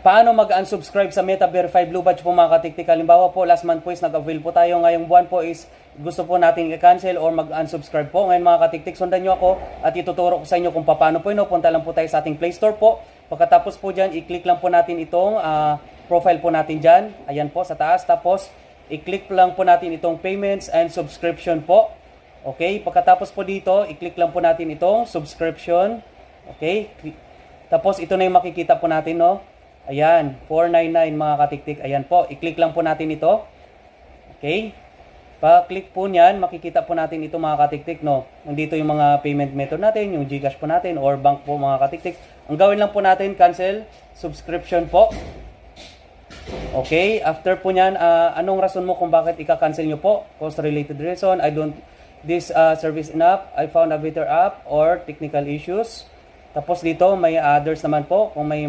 paano mag-unsubscribe sa Meta Verify Blue Badge po mga katiktik. Halimbawa po, last month po is nag-avail po tayo. Ngayong buwan po is gusto po natin i-cancel or mag-unsubscribe po. Ngayon mga katiktik, sundan nyo ako at ituturo ko sa inyo kung paano po yun. Punta lang po tayo sa ating Play Store po. Pagkatapos po dyan, i-click lang po natin itong ah, profile po natin dyan. Ayan po sa taas. Tapos, i-click lang po natin itong payments and subscription po. Okay, pagkatapos po dito, i-click lang po natin itong subscription. Okay, tapos ito na yung makikita po natin, no? Ayan, 499 mga katiktik. Ayan po, i-click lang po natin ito. Okay? Pa-click po niyan, makikita po natin ito mga katiktik, no? Nandito yung mga payment method natin, yung GCash po natin or bank po mga katiktik. Ang gawin lang po natin, cancel subscription po. Okay, after po niyan, ah, anong rason mo kung bakit ika-cancel nyo po? Cost-related reason, I don't, this ah, service enough, I found a better app, or technical issues. Tapos dito, may others naman po, kung may